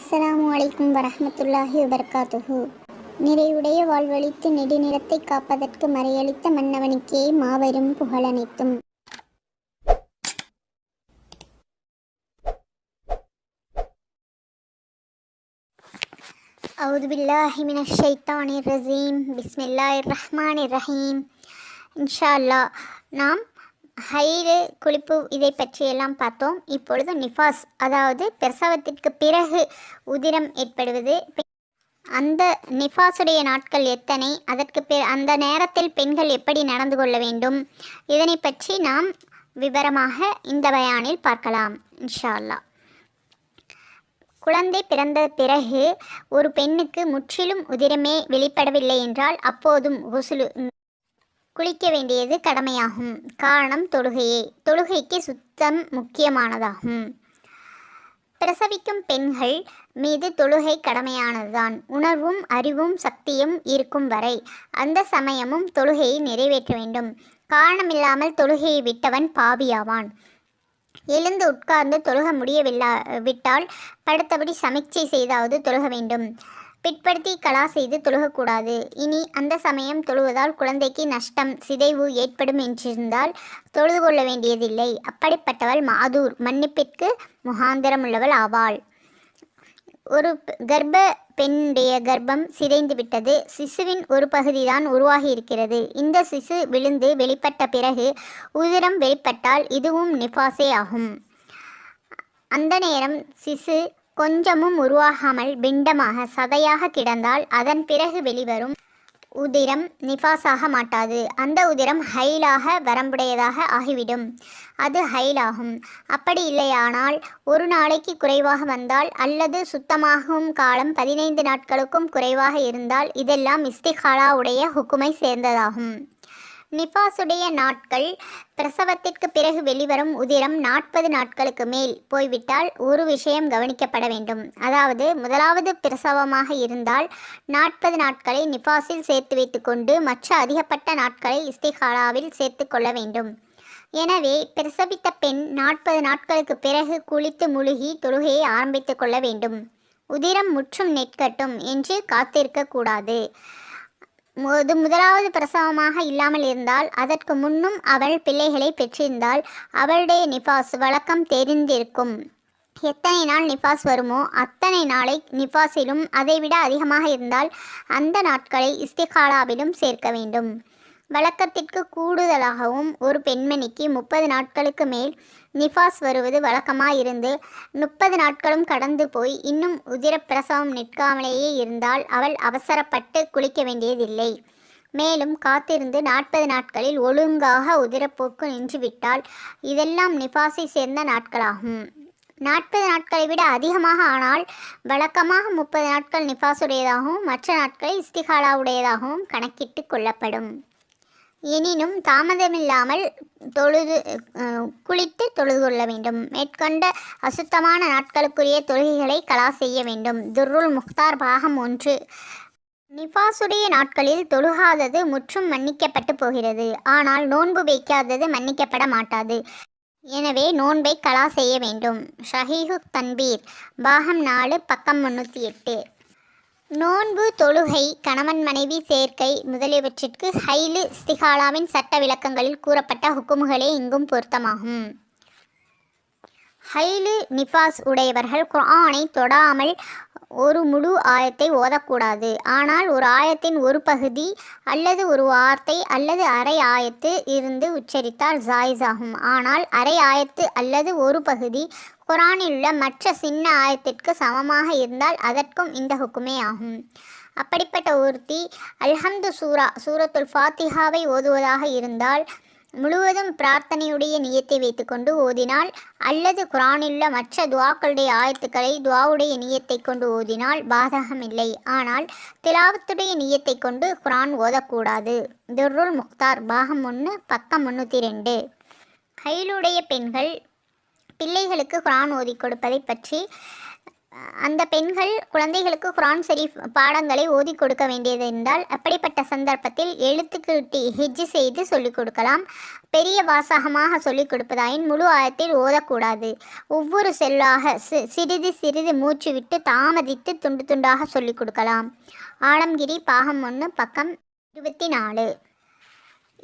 அஸ்ஸலாமு அலைக்கும் வரஹ்மத்துல்லாஹி வபரகாத்துஹு. நிறைவுடைய வாழ்வழித்து நெடுநிறத்தை காப்பதற்கு மறையளித்த மன்னவனுக்கே மாபெரும் புகழனைத்தும் அவுது பில்லாஹி மினஷ் ஷைத்தானிர் ரஜீம். பிஸ்மில்லாஹிர் ரஹ்மானிர் ரஹீம். இன்ஷா அல்லா நாம் ஹைரு குளிப்பு இதை பற்றியெல்லாம் பார்த்தோம். இப்பொழுது நிஃபாஸ் அதாவது பிரசவத்திற்கு பிறகு உதிரம் ஏற்படுவது. அந்த நிஃபாசுடைய நாட்கள் எத்தனை? அதற்கு பிற அந்த நேரத்தில் பெண்கள் எப்படி நடந்து கொள்ள வேண்டும்? இதனை பற்றி நாம் விவரமாக இந்த பயானில் பார்க்கலாம். இன்ஷா அல்லாஹ் குழந்தை பிறந்த பிறகு ஒரு பெண்ணுக்கு முற்றிலும் உதிரமே வெளிப்படவில்லை என்றால் அப்போதும் குசுலு குளிக்க வேண்டியது கடமையாகும். காரணம் தொழுகையே. தொழுகைக்கு சுத்தம் முக்கியமானதாகும். பிரசவிக்கும் பெண்கள் மீது தொழுகை கடமையானதுதான். உணர்வும் அறிவும் சக்தியும் இருக்கும் வரை அந்த சமயமும் தொழுகையை நிறைவேற்ற வேண்டும். காரணமில்லாமல் தொழுகையை விட்டவன் பாவியாவான். எழுந்து உட்கார்ந்து தொழுக முடியவில்லா விட்டால் படுத்தபடி சமீட்சை செய்தாவது தொழுக வேண்டும். பிற்படுத்தி கலா செய்து தொழுகக்கூடாது. இனி அந்த சமயம் தொழுவதால் குழந்தைக்கு நஷ்டம் சிதைவு ஏற்படும் என்றிருந்தால் தொழுது கொள்ள வேண்டியதில்லை. அப்படிப்பட்டவள் மாதூர். மன்னிப்பிற்கு முகாந்திரம் உள்ளவள் ஆவாள். ஒரு கர்ப்ப பெண்ணுடைய கர்ப்பம் சிதைந்து விட்டது. சிசுவின் ஒரு பகுதிதான் உருவாகி இருக்கிறது. இந்த சிசு விழுந்து வெளிப்பட்ட பிறகு உதிரம் வெளிப்பட்டால் இதுவும் நிஃபாசே ஆகும். அந்த நேரம் சிசு கொஞ்சமும் உருவாகாமல் பிண்டமாக சதையாக கிடந்தால் அதன் பிறகு வெளிவரும் உதிரம் நிஃபாஸாக மாட்டாது. அந்த உதிரம் ஹைலாக வரம்புடையதாக ஆகிவிடும். அது ஹைலாகும். அப்படி இல்லையானால் ஒரு நாளைக்கு குறைவாக வந்தால் அல்லது சுத்தமாகும் காலம் பதினைந்து நாட்களுக்கும் குறைவாக இருந்தால் இதெல்லாம் இஸ்திகாலாவுடைய ஹுக்குமை சேர்ந்ததாகும். நிஃபாசுடைய நாட்கள் பிரசவத்திற்கு பிறகு வெளிவரும் உதிரம் நாற்பது நாட்களுக்கு மேல் போய்விட்டால் ஒரு விஷயம் கவனிக்கப்பட வேண்டும். அதாவது முதலாவது பிரசவமாக இருந்தால் நாற்பது நாட்களை நிஃபாஸில் சேர்த்து வைத்துக்கொண்டு மற்ற அதிகப்பட்ட நாட்களை இஸ்திஹாலாவில் சேர்த்து கொள்ள வேண்டும். எனவே பிரசவித்த பெண் நாற்பது நாட்களுக்கு பிறகு குளித்து முழுகி தொழுகையை ஆரம்பித்துக் கொள்ள வேண்டும். உதிரம் முற்றும் நெற்கட்டும் என்று காத்திருக்கக்கூடாது கூடாது. முது முதலாவது பிரசவமாக இல்லாமல் இருந்தால் அதற்கு முன்னும் அவள் பிள்ளைகளை பெற்றிருந்தால் அவளுடைய நிஃபாஸ் வழக்கம் தெரிந்திருக்கும். எத்தனை நாள் நிஃபாஸ் வருமோ அத்தனை நாளை நிஃபாஸிலும் அதைவிட அதிகமாக இருந்தால் அந்த நாட்களை இஸ்திகாலாவிலும் சேர்க்க வேண்டும். வழக்கத்திற்கு கூடுதலாகவும் ஒரு பெண்மணிக்கு முப்பது நாட்களுக்கு மேல் நிஃபாஸ் வருவது வழக்கமாயிருந்து முப்பது நாட்களும் கடந்து போய் இன்னும் உதிரப்பிரசவம் நிற்காமலேயே இருந்தால் அவள் அவசரப்பட்டு குளிக்க வேண்டியதில்லை. மேலும் காத்திருந்து நாற்பது நாட்களில் ஒழுங்காக உதிரப்போக்கு நின்றுவிட்டால் இதெல்லாம் நிஃபாஸை சேர்ந்த நாட்களாகும். நாற்பது நாட்களை விட அதிகமாக ஆனால் வழக்கமாக முப்பது நாட்கள் நிஃபாஸுடையதாகவும் மற்ற நாட்களை இஸ்திகாலாவுடையதாகவும் கணக்கிட்டு கொள்ளப்படும். எனினும் தாமதமில்லாமல் தொழுது குளித்து தொழுது கொள்ள வேண்டும். மேற்கொண்ட அசுத்தமான நாட்களுக்குரிய தொழுகைகளை கலா செய்ய வேண்டும். துர்ருல் முக்தார் பாகம் ஒன்று. நிஃபாசுடைய நாட்களில் தொழுகாதது முற்றும் மன்னிக்கப்பட்டு போகிறது. ஆனால் நோன்பு வைக்காதது மன்னிக்கப்பட மாட்டாது. எனவே நோன்பை கலா செய்ய வேண்டும். ஷஹீஹு தன்பீர் பாகம் நாலு பக்கம் முன்னூற்றி எட்டு. நோன்பு தொழுகை கணவன் மனைவி சேர்க்கை முதலியவற்றிற்கு ஹைலு ஸ்திகாலாவின் சட்ட விளக்கங்களில் கூறப்பட்ட ஹுக்குமுகளே இங்கும் பொருத்தமாகும். ஹைலு நிஃபாஸ் உடையவர்கள் குரானை தொடாமல் ஒரு முழு ஆயத்தை ஓதக்கூடாது. ஆனால் ஒரு ஆயத்தின் ஒரு பகுதி அல்லது ஒரு வார்த்தை அல்லது அரை ஆயத்து இருந்து உச்சரித்தால் ஜாயிஸ் ஆகும் ஆனால் அரை ஆயத்து அல்லது ஒரு பகுதி குரானில் உள்ள மற்ற சின்ன ஆயத்திற்கு சமமாக இருந்தால் அதற்கும் இந்த ஹுக்குமே ஆகும். அப்படிப்பட்ட ஒருத்தி அல்ஹம்து சூரா சூரத்துல் ஃபாத்திஹாவை ஓதுவதாக இருந்தால் முழுவதும் பிரார்த்தனையுடைய நியத்தை வைத்துக்கொண்டு ஓதினால் அல்லது குரானிலுள்ள மற்ற துவாக்களுடைய ஆயத்துக்களை துவாவுடைய நியத்தை கொண்டு ஓதினால் பாதகமில்லை ஆனால் திலாவத்துடைய நியத்தை கொண்டு குரான் ஓதக்கூடாது. துர்ருல் முக்தார் பாகம் ஒன்று பக்கம் முன்னூற்றி ரெண்டு. கையிலுடைய பெண்கள் பிள்ளைகளுக்கு குரான் ஓதி கொடுப்பதை பற்றி அந்த பெண்கள் குழந்தைகளுக்கு குரான் ஷெரீஃப் பாடங்களை ஓதி கொடுக்க வேண்டியது என்றால் அப்படிப்பட்ட சந்தர்ப்பத்தில் எழுத்துக்கிட்டி ஹிஜ் செய்து சொல்லிக் கொடுக்கலாம். பெரிய வாசகமாக சொல்லிக் கொடுப்பதாயின் முழு ஆயத்தில் ஓதக்கூடாது. ஒவ்வொரு செல்லாக சி- சிறிது சிறிது மூச்சு விட்டு தாமதித்து துண்டு துண்டாக சொல்லிக் கொடுக்கலாம். ஆலம்கிரி பாகம் ஒன்று பக்கம் இருபத்தி நாலு.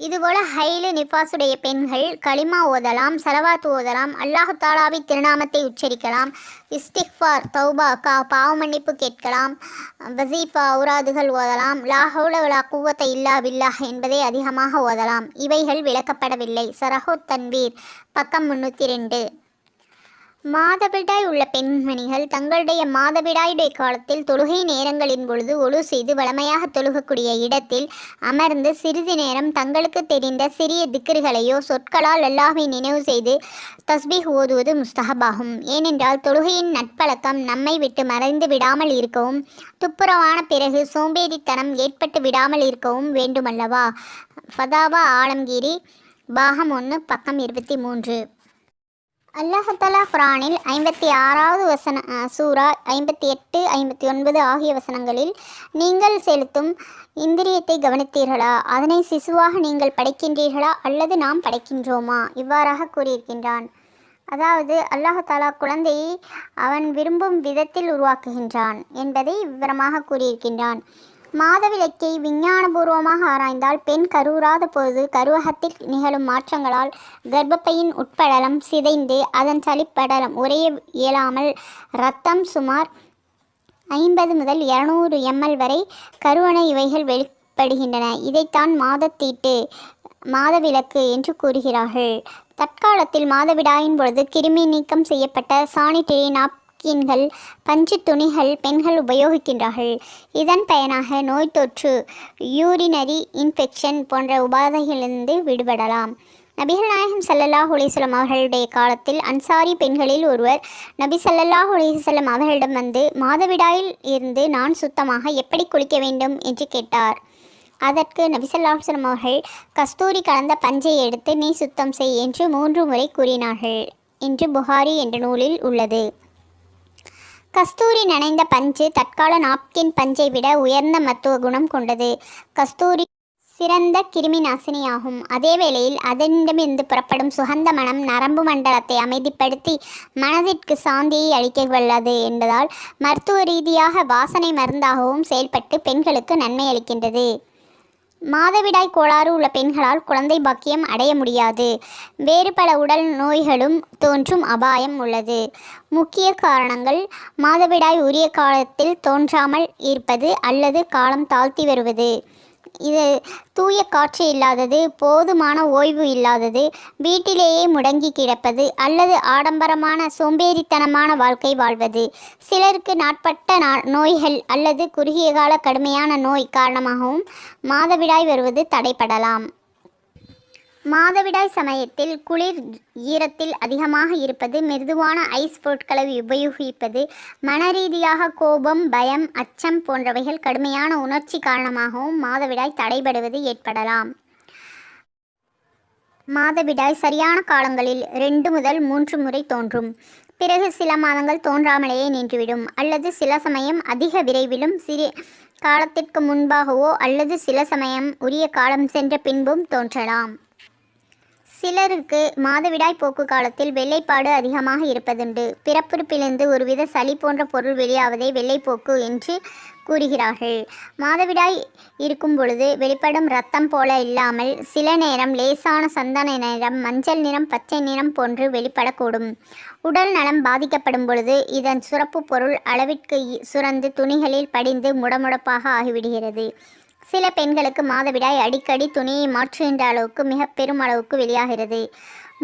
இதுபோல ஹைலு நிஃபாசுடைய பெண்கள் களிமா ஓதலாம் சலவாத் ஓதலாம் அல்லாஹு தாலாவி திருநாமத்தை உச்சரிக்கலாம் இஸ்திக்ஃபார் தௌபா கா பாவமன்னிப்பு கேட்கலாம் வசீஃபா உராதுகள் ஓதலாம் லா கூவத்தை வலா இல்லா பில்லாஹ் என்பதை அதிகமாக ஓதலாம். இவைகள் விளக்கப்படவில்லை. சரஹு தன்வீர் பக்கம் முன்னூற்றி ரெண்டு. மாதவிடாய் உள்ள பெண்மணிகள் தங்களுடைய மாதவிடாயுடைய காலத்தில் தொழுகை நேரங்களின் பொழுது ஒழு செய்து வளமையாக தொழுகக்கூடிய இடத்தில் அமர்ந்து சிறிது நேரம் தங்களுக்கு தெரிந்த சிறிய திக்கர்களையோ சொற்களால் அல்லாஹ்வை நினைவு செய்து தஸ்பீஹ் ஓதுவது முஸ்தஹபாகும். ஏனென்றால் தொழுகையின் நட்பழக்கம் நம்மை விட்டு மறைந்து விடாமல் இருக்கவும் துப்புரவான பிறகு சோம்பேறித்தனம் ஏற்பட்டு விடாமல் இருக்கவும் வேண்டுமல்லவா? ஃபதாவா ஆலம்கீரி பாகம் ஒன்று பக்கம் இருபத்தி மூன்று. அல்லாஹலா குரானில் ஐம்பத்தி ஆறாவது வசன சூரா ஐம்பத்தி எட்டு ஐம்பத்தி ஒன்பது ஆகிய வசனங்களில் நீங்கள் செலுத்தும் இந்திரியத்தை கவனித்தீர்களா? அதனை சிசுவாக நீங்கள் படைக்கின்றீர்களா? அல்லது நாம் படைக்கின்றோமா? இவ்வாறாக கூறியிருக்கின்றான். அதாவது அல்லாஹாலா குழந்தையை அவன் விரும்பும் விதத்தில் உருவாக்குகின்றான் என்பதை விவரமாக கூறியிருக்கின்றான். மாதவிலக்கை விஞ்ஞானபூர்வமாக ஆராய்ந்தால் பெண் கருவுறாத போது கருவகத்தில் நிகழும் மாற்றங்களால் கர்ப்பப்பையின் உட்படலம் சிதைந்து அதன் சளிப்படலம் உறைய இயலாமல் இரத்தம் சுமார் ஐம்பது முதல் இரநூறு எம்எல் வரை கருவண இவைகள் வெளிப்படுகின்றன. இதைத்தான் மாதத்தீட்டு மாதவிலக்கு என்று கூறுகிறார்கள். தற்காலத்தில் மாதவிடாயின் பொழுது கிருமி நீக்கம் செய்யப்பட்ட சானிட்டரி நாப்கின்கள் பஞ்சு துணிகள் பெண்கள் உபயோகிக்கின்றார்கள். இதன் பயனாக நோய் தொற்று யூரினரி இன்ஃபெக்ஷன் போன்ற உபாதைகளிலிருந்து விடுபடலாம். நபிகள் நாயகம் சல்லல்லாஹ் அலைஹி அவர்களுடைய காலத்தில் அன்சாரி பெண்களில் ஒருவர் நபி சல்லல்லாஹ் அலைஹி அவர்களிடம் வந்து மாதவிடாயில் இருந்து நான் சுத்தமாக எப்படி குளிக்க வேண்டும்? என்று கேட்டார். அதற்கு நபிசல்லாஹ் ஸல்லல்லாஹு அவர்கள் கஸ்தூரி கலந்த பஞ்சை எடுத்து நீ சுத்தம் செய் என்று மூன்று முறை கூறினார்கள். என்று புகாரி என்ற நூலில் உள்ளது. கஸ்தூரி நனைந்த பஞ்சு தற்கால நாப்கின் பஞ்சை விட உயர்ந்த மருத்துவ குணம் கொண்டது. கஸ்தூரி சிறந்த கிருமி நாசினியாகும். அதே வேளையில் அதனிடமிருந்து புறப்படும் சுகந்த மனம் நரம்பு மண்டலத்தை அமைதிப்படுத்தி மனதிற்கு சாந்தியை அளிக்க வல்லது என்பதால் மருத்துவ ரீதியாக வாசனை மருந்தாகவும் செயல்பட்டு பெண்களுக்கு நன்மை அளிக்கின்றது. மாதவிடாய் கோளாறு உள்ள பெண்களால் குழந்தை பாக்கியம் அடைய முடியாது. வேறு பல உடல் நோய்களும் தோன்றும் அபாயம் உள்ளது. முக்கிய காரணங்கள் மாதவிடாய் உரிய காலத்தில் தோன்றாமல் இருப்பது அல்லது காலம் தாழ்த்தி வருவது. இது தூய காற்று இல்லாதது போதுமான ஓய்வு இல்லாதது வீட்டிலேயே முடங்கி கிடப்பது அல்லது ஆடம்பரமான சோம்பேறித்தனமான வாழ்க்கை வாழ்வது. சிலருக்கு நாட்பட்ட நா- நோய்கள் அல்லது குறுகிய கால கடுமையான நோய் காரணமாகவும் மாதவிடாய் வருவது தடைப்படலாம். மாதவிடாய் சமயத்தில் குளிர் ஈரத்தில் அதிகமாக இருப்பது மிருதுவான ஐஸ் பொருட்களை உபயோகிப்பது மனரீதியாக கோபம் பயம் அச்சம் போன்றவைகள் கடுமையான உணர்ச்சி காரணமாகவும் மாதவிடாய் தடைபடுவது ஏற்படலாம். மாதவிடாய் சரியான காலங்களில் ரெண்டு முதல் மூன்று முறை தோன்றும். பிறகு சில மாதங்கள் தோன்றாமலேயே நின்றுவிடும். அல்லது சில சமயம் அதிக விரைவிலும் சிறிய காலத்திற்கு முன்பாகவோ அல்லது சில சமயம் உரிய காலம் சென்ற பின்பும் தோன்றலாம். சிலருக்கு மாதவிடாய் போக்கு காலத்தில் வெள்ளைப்பாடு அதிகமாக இருப்பதுண்டு. பிறப்புறுப்பிலிருந்து ஒருவித சளி போன்ற பொருள் வெளியாவதே வெள்ளைப்போக்கு என்று கூறுகிறார்கள். மாதவிடாய் இருக்கும் பொழுது வெளிப்படும் ரத்தம் போல இல்லாமல் சில நேரம் லேசான சந்தன நிறம் மஞ்சள் நிறம் பச்சை நிறம் போன்று வெளிப்படக்கூடும். உடல் நலம் பாதிக்கப்படும் பொழுது இதன் சுரப்பு பொருள் அளவிற்கு சுரந்து துணிகளில் படிந்து முடமுடப்பாக ஆகிவிடுகிறது. சில பெண்களுக்கு மாதவிடாய் அடிக்கடி துணியை மாற்றுகின்ற அளவுக்கு மிக பெரும் அளவுக்கு வெளியாகிறது.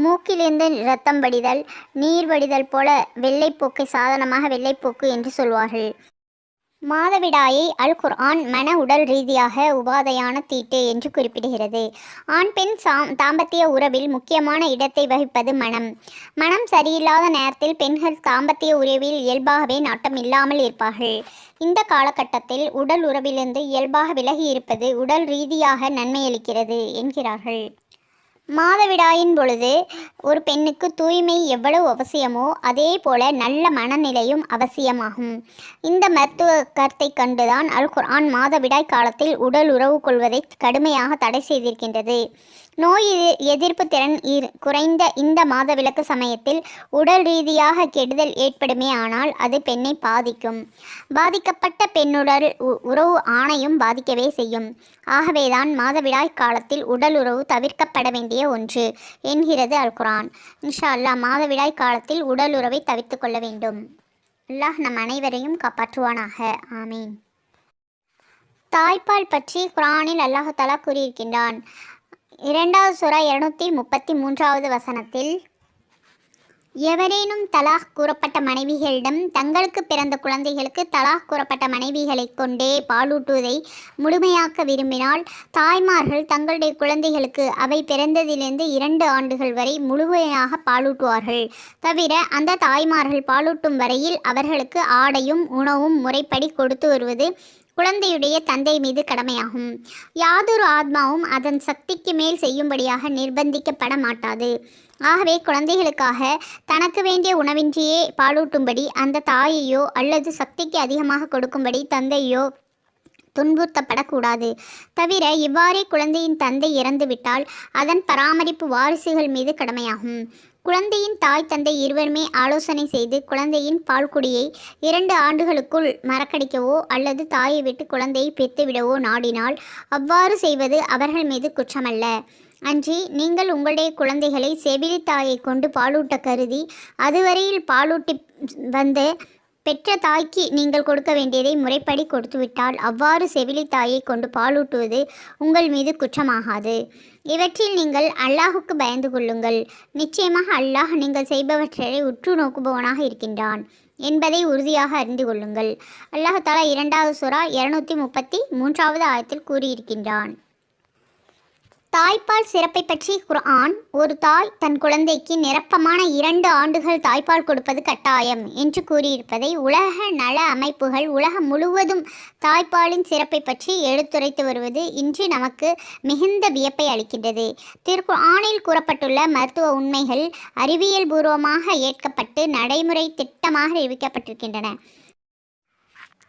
மூக்கிலிருந்து இரத்தம் வடிதல் நீர் வடிதல் போல வெள்ளைப்போக்கை சாதாரணமாக வெள்ளைப்போக்கு என்று சொல்வார்கள். மாதவிடாயை அல் குர்ஆன் மன உடல் ரீதியாக உபாதையான தீட்டு என்று குறிப்பிடுகிறது. ஆண் பெண் சாம் தாம்பத்திய உறவில் முக்கியமான இடத்தை வகிப்பது மனம். மனம் சரியில்லாத நேரத்தில் பெண்கள் தாம்பத்திய உறவில் இயல்பாகவே நாட்டம் இல்லாமல் இருப்பார்கள். இந்த காலகட்டத்தில் உடல் உறவிலிருந்து இயல்பாக விலகி இருப்பது உடல் ரீதியாக நன்மையளிக்கிறது என்கிறார்கள். மாதவிடாயின் பொழுது ஒரு பெண்ணுக்கு தூய்மை எவ்வளவு அவசியமோ அதே போல நல்ல மனநிலையும் அவசியமாகும். இந்த மருத்துவ கருத்தை கண்டுதான் அல் குர்ஆன் மாதவிடாய் காலத்தில் உடல் உறவு கொள்வதை கடுமையாக தடை செய்திருக்கின்றது. நோய் எதிர்ப்பு திறன் குறைந்த இந்த மாதவிலக்கு சமயத்தில் உடல் ரீதியாக கெடுதல் ஏற்படுமே ஆனால் அது பெண்ணை பாதிக்கும். பாதிக்கப்பட்ட பெண்ணுடல் உறவு ஆணையும் பாதிக்கவே செய்யும். ஆகவேதான் மாதவிடாய் காலத்தில் உடல் உறவு தவிர்க்கப்பட வேண்டிய ஒன்று என்கிறது அல் குர்ஆன். இன்ஷா அல்லா மாதவிடாய் காலத்தில் உடல் உறவை தவிர்த்து கொள்ள வேண்டும். அல்லாஹ் நம் அனைவரையும் காப்பாற்றுவானாக. ஆமீன். தாய்ப்பால் பற்றி குரானில் அல்லாஹ் தலா கூறியிருக்கின்றான். இரண்டாவது சுறா இருநூத்தி முப்பத்தி மூன்றாவது வசனத்தில் எவரேனும் தலாக் கூறப்பட்ட மனைவிகளிடம் தங்களுக்கு பிறந்த குழந்தைகளுக்கு தலாக் கூறப்பட்ட மனைவிகளைக் கொண்டே பாலூட்டுவதை முழுமையாக்க விரும்பினால் தாய்மார்கள் தங்களுடைய குழந்தைகளுக்கு அவை பிறந்ததிலிருந்து இரண்டு ஆண்டுகள் வரை முழுமையாக பாலூட்டுவார்கள். தவிர அந்த தாய்மார்கள் பாலூட்டும் வரையில் அவர்களுக்கு ஆடையும் உணவும் முறைப்படி கொடுத்து வருவது குழந்தையுடைய தந்தை மீது கடமையாகும். யாதொரு ஆத்மாவும் அதன் சக்திக்கு மேல் செய்யும்படியாக நிர்பந்திக்கப்பட மாட்டாது. ஆகவே குழந்தைகளுக்காக தனக்கு வேண்டிய உணவின்றியே பாலூட்டும்படி அந்த தாயையோ அல்லது சக்திக்கு அதிகமாக கொடுக்கும்படி தந்தையோ துன்புறுத்தப்படக்கூடாது. தவிர இவ்வாறே குழந்தையின் தந்தை இறந்துவிட்டால் அதன் பராமரிப்பு வாரிசுகள் மீது கடமையாகும். குழந்தையின் தாய் தந்தை இருவருமே ஆலோசனை செய்து குழந்தையின் பால்குடியை இரண்டு ஆண்டுகளுக்குள் மறக்கடிக்கவோ அல்லது தாயை விட்டு குழந்தையை பெற்றுவிடவோ நாடினால் அவ்வாறு செய்வது அவர்கள் மீது குற்றமல்ல. அன்றி நீங்கள் உங்களுடைய குழந்தைகளை செவிலி தாயை கொண்டு பாலூட்ட கருதி அதுவரையில் பாலூட்டி வந்து பெற்ற தாய்க்கு நீங்கள் கொடுக்க வேண்டியதை முறைப்படி கொடுத்துவிட்டால் அவ்வாறு செவிலி தாயை கொண்டு பாலூட்டுவது உங்கள் மீது குற்றமாகாது. இவற்றில் நீங்கள் அல்லாஹுக்கு பயந்து கொள்ளுங்கள். நிச்சயமாக அல்லாஹ் நீங்கள் செய்பவற்றை உற்று நோக்குபவனாக இருக்கின்றான் என்பதை உறுதியாக அறிந்து கொள்ளுங்கள். அல்லாஹ் தலா இரண்டாவது சுறா இருநூற்றி முப்பத்தி மூன்றாவது ஆயத்தில் கூறியிருக்கின்றான். தாய்ப்பால் சிறப்பை பற்றி குர்ஆன் ஒரு தாய் தன் குழந்தைக்கு நிரப்பமான இரண்டு ஆண்டுகள் தாய்ப்பால் கொடுப்பது கட்டாயம் என்று கூறியிருப்பதை உலக நல அமைப்புகள் உலகம் முழுவதும் தாய்ப்பாலின் சிறப்பை பற்றி எடுத்துரைத்து வருவது இன்று நமக்கு மிகுந்த வியப்பை அளிக்கின்றது. திருக்குர்ஆனில் கூறப்பட்டுள்ள மருத்துவ உண்மைகள் அறிவியல் பூர்வமாக ஏற்கப்பட்டு நடைமுறை திட்டமாக அறிவிக்கப்பட்டிருக்கின்றன.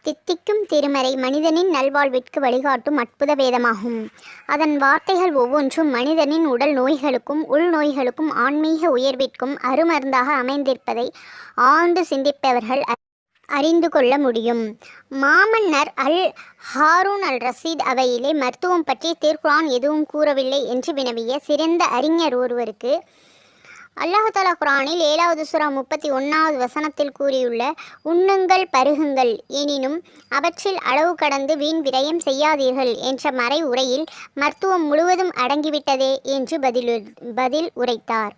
தித்திக்கும் திருமறை மனிதனின் நல்வாழ்விற்கு வழிகாட்டும் அற்புத வேதமாகும். அதன் வார்த்தைகள் ஒவ்வொன்றும் மனிதனின் உடல் நோய்களுக்கும் உள்நோய்களுக்கும் ஆன்மீக உயர்விற்கும் அருமருந்தாக அமைந்திருப்பதை ஆழ்ந்து சிந்திப்பவர்கள் அறிந்து கொள்ள முடியும். மாமன்னர் அல் ஹாரூன் அல் ரசீத் அவையிலே மருத்துவம் பற்றி திருக்குரான் எதுவும் கூறவில்லை என்று வினவிய சிறந்த அறிஞர் ஒருவருக்கு அல்லாஹ் குரானில் ஏழாவது சுறா முப்பத்தி ஒன்றாவது வசனத்தில் கூறியுள்ள உண்ணுங்கள் பருகுங்கள் எனினும் அவற்றில் அளவு கடந்து வீண் விரயம் செய்யாதீர்கள் என்ற மறை உரையில் மருத்துவம் முழுவதும் அடங்கிவிட்டதே என்று பதில் பதில் உரைத்தார்.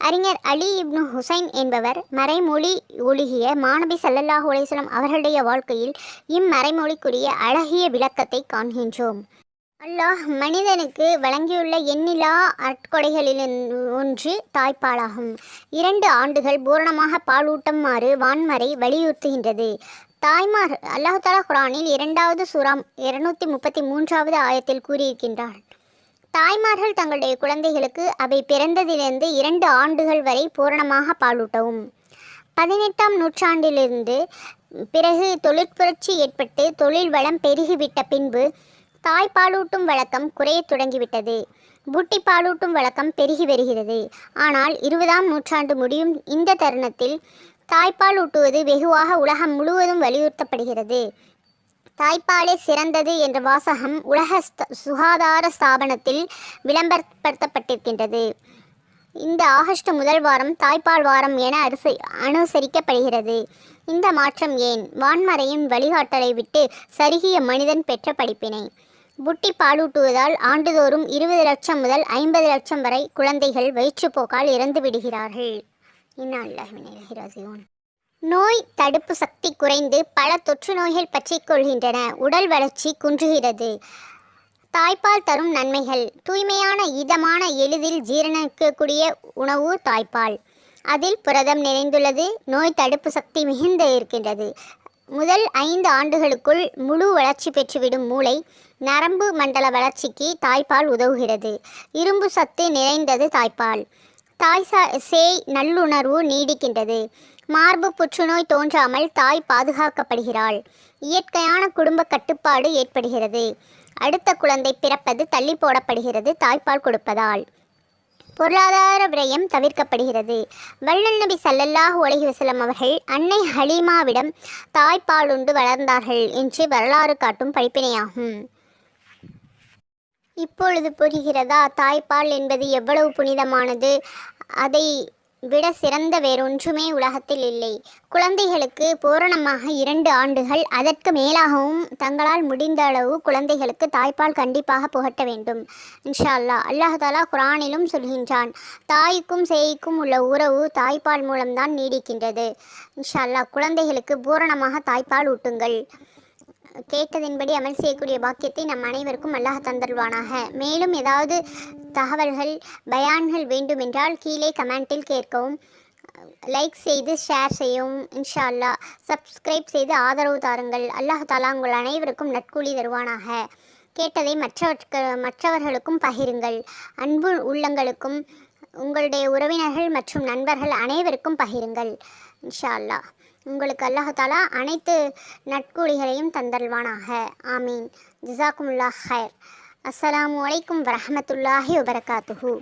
அறிஞர் அலி இப்னு ஹுசைன் என்பவர் மறைமொழி ஒழுகிய மாணபி ஸல்லல்லாஹு அலைஹி அவர்களுடைய வாழ்க்கையில் இம்மறைமொழிக்குரிய அழகிய விளக்கத்தை காண்கின்றோம். அல்லாஹ் மனிதனுக்கு வழங்கியுள்ள எண்ணிலா அற்கொடைகளில் ஒன்று தாய்ப்பாலாகும். இரண்டு ஆண்டுகள் பூரணமாக பாலூட்டுமாறு வான்மறை வலியுறுத்துகின்றது. தாய்மார் அல்லாஹ் தாலா குரானில் இரண்டாவது சுறாம் இருநூத்தி முப்பத்தி மூன்றாவது ஆயத்தில் கூறியிருக்கின்றார் தாய்மார்கள் தங்களுடைய குழந்தைகளுக்கு அவை பிறந்ததிலிருந்து இரண்டு ஆண்டுகள் வரை பூரணமாக பாலூட்டவும். பதினெட்டாம் நூற்றாண்டிலிருந்து பிறகு தொழிற்புரட்சி ஏற்பட்டு தொழில் வளம் பெருகிவிட்ட பின்பு தாய் பாலூட்டும் வழக்கம் குறையத் தொடங்கிவிட்டது. புட்டி பாலூட்டும் வழக்கம் பெருகி வருகிறது. ஆனால் இருபதாம் நூற்றாண்டு முடியும் இந்த தருணத்தில் தாய்ப்பால் ஊட்டுவது வெகுவாக உலகம் முழுவதும் வலியுறுத்தப்படுகிறது. தாய்ப்பாலே சிறந்தது என்ற வாசகம் உலக ஸ்த- சுகாதார ஸ்தாபனத்தில் விளம்பரப்படுத்தப்பட்டிருக்கின்றது. இந்த ஆகஸ்ட் முதல் வாரம் தாய்ப்பால் வாரம் என அரிசி அனுசரிக்கப்படுகிறது. இந்த மாற்றம் ஏன்? வான்மறையின் வழிகாட்டலை விட்டு சருகிய மனிதன் பெற்ற படிப்பினை. புட்டி பாலூட்டுவதால் ஆண்டுதோறும் இருபது லட்சம் முதல் ஐம்பது லட்சம் வரை குழந்தைகள் வயிற்றுப்போக்கால் இறந்து விடுகிறார்கள். நோய் தடுப்பு சக்தி குறைந்து பல தொற்று நோய்கள் பற்றிக்கொள்கின்றன உடல் வளர்ச்சி குன்றுகிறது. தாய்ப்பால் தரும் நன்மைகள். தூய்மையான இதமான எளிதில் ஜீரணிக்கக்கூடிய உணவு தாய்ப்பால். அதில் புரதம் நிறைந்துள்ளது. நோய் தடுப்பு சக்தி மிகுந்த இருக்கின்றது. முதல் ஐந்து ஆண்டுகளுக்குள் முழு வளர்ச்சி பெற்றுவிடும் மூளை நரம்பு மண்டல வளர்ச்சிக்கு தாய்ப்பால் உதவுகிறது. இரும்பு சத்து நிறைந்தது தாய்ப்பால். தாய் சா சேய் நல்லுணர்வு நீடிக்கின்றது. மார்பு புற்றுநோய் தோன்றாமல் தாய் பாதுகாக்கப்படுகிறாள். இயற்கையான குடும்ப கட்டுப்பாடு ஏற்படுகிறது. அடுத்த குழந்தை பிறப்பது தள்ளி போடப்படுகிறது தாய்ப்பால் கொடுப்பதால். பொருளாதார விரயம் தவிர்க்கப்படுகிறது. வள்ளல் நபி சல்லல்லாஹு அலைஹி வஸல்லம் அவர்கள் அன்னை ஹலீமாவிடம் தாய்ப்பாலுண்டு வளர்ந்தார்கள் என்று வரலாறு காட்டும் படிப்பினையாகும். இப்பொழுது புரிகிறதா? தாய்ப்பால் என்பது எவ்வளவு புனிதமானது? அதை விட சிறந்த வேறொன்றுமே உலகத்தில் இல்லை. குழந்தைகளுக்கு பூரணமாக இரண்டு ஆண்டுகள் அதற்கு மேலாகவும் தங்களால் முடிந்த அளவு குழந்தைகளுக்கு தாய்ப்பால் கண்டிப்பாக புகட்ட வேண்டும். இன்ஷா அல்லாஹ் அல்லாஹ் குரானிலும் சொல்கின்றான் தாய்க்கும் சேய்க்கும் உள்ள உறவு தாய்ப்பால் மூலம்தான் நீடிக்கின்றது. இன்ஷா அல்லாஹ் குழந்தைகளுக்கு பூரணமாக தாய்ப்பால் ஊட்டுங்கள். கேட்டதின்படி அமல் செய்யக்கூடிய பாக்கியத்தை நம் அனைவருக்கும் அல்லாஹ் தந்தருவானாக மேலும் ஏதாவது தகவல்கள் பயான்கள் வேண்டுமென்றால் கீழே கமெண்டில் கேட்கவும் லைக் செய்து ஷேர் செய்யவும் இன்ஷா அல்லா சப்ஸ்கிரைப் செய்து ஆதரவு தாருங்கள். அல்லாஹ் தாலா உங்கள் அனைவருக்கும் நட்கூலி தருவானாக. கேட்டதை மற்றவர்க்கு மற்றவர்களுக்கும் பகிருங்கள். அன்பு உள்ளங்களுக்கும் உங்களுடைய உறவினர்கள் மற்றும் நண்பர்கள் அனைவருக்கும் பகிருங்கள். இன்ஷா அல்லாஹ் உங்களுக்கு அல்லாஹாலா அனைத்து நட்கூலிகளையும் தந்தல்வானாக ஆமீன். ஜிசாக்குமுல்லா ஹைர் அஸ்ஸலாமு அலைக்கும் வரமத்துல்லாஹி வபரகாத்துஹூ.